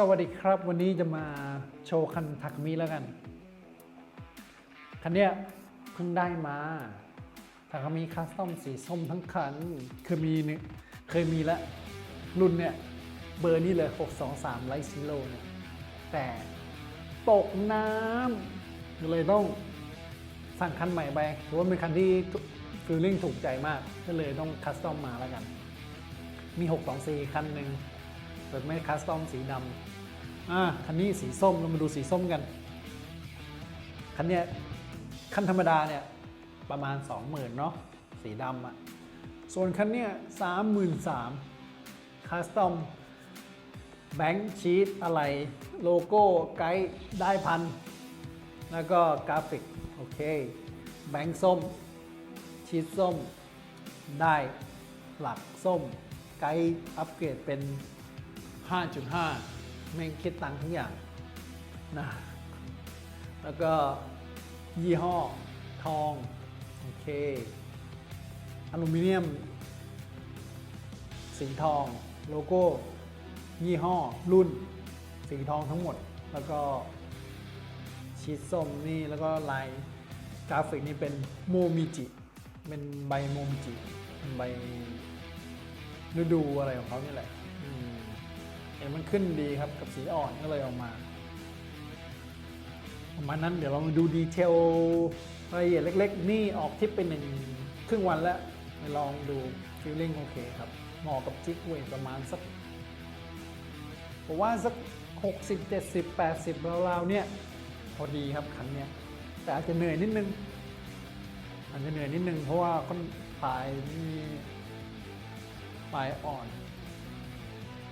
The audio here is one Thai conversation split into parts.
สวัสดีครับ วันนี้จะมาโชว์คันทักมิแล้วกัน คันเนี้ยเพิ่งได้มาทักมิคัสตอมสีส้มทั้งคันเคยมีเนี่ยเคยมีแล้ว รุ่นเนี่ย เบอร์นี้เลย 623ไลท์ซิโลเนี่ยแต่ตกน้ำเลยต้องสั่งคันใหม่ไปถือว่าเป็นคันที่ฟิลลิ่งถูกใจมาก ก็เลยต้องคัสตอมมาแล้วกัน มี 624 คันหนึ่ง แต่ไม่คัสตอมสีดำอ่าคันนี้สีส้มเรามาดูสีส้มกัน คันเนี้ยคันธรรมดาเนี่ยประมาณ 20,000เนาะสีดำอะ่ะส่วนคันเนี้ย33,000คัสตอมแบงค์ชีตอะไรโลโก้ไกด์ได้พัน แล้วก็กราฟิก โอเค แบงค์ส้ม ชีตส้มได้หลักส้ม ไกด์อัปเกรดเป็น 5.5 แม่งคิดตังค์ทุกอย่างนะแล้วก็ยี่ห้อทอง โอเคอลูมิเนียม สีทองโลโก้ ยี่ห้อรุ่น สีทองทั้งหมด แล้วก็ชีสส้มนี่แล้วก็ลายกราฟิกนี่เป็นโมมิจิ เป็นใบโมมิจิ เป็นใบฤดูอะไรของเขานี่แหละ ห็นมันขึ้นดีครับกับสีอ่อนก็เลยออกมาประมาณนั้นเดี๋ยวเรามาดูดีเทลรายละเอียดเล็ก ๆ นี่ออกทิปเป็นหนึ่งครึ่งวันแล้วไปลองดูฟีลลิ่งโอเคครับเหมาะกับจิกเวทประมาณสักผมว่าสัก 60 70 80ราวๆเนี่ยพอดีครับคันเนี้ยแต่อาจจะเหนื่อยนิดนึงอาจจะเหนื่อยนิดนึงเพราะว่าคนปลายนี่ปลายอ่อน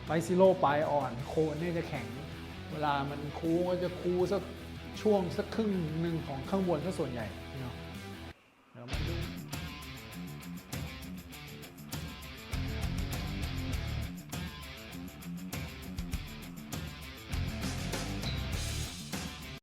ไบซิโลปลายอ่อน โคนนี่จะแข็ง เวลามันคูก็จะคูสักช่วงสักครึ่งหนึ่งของข้างบนซะส่วนใหญ่เนาะเดี๋ยวมาดู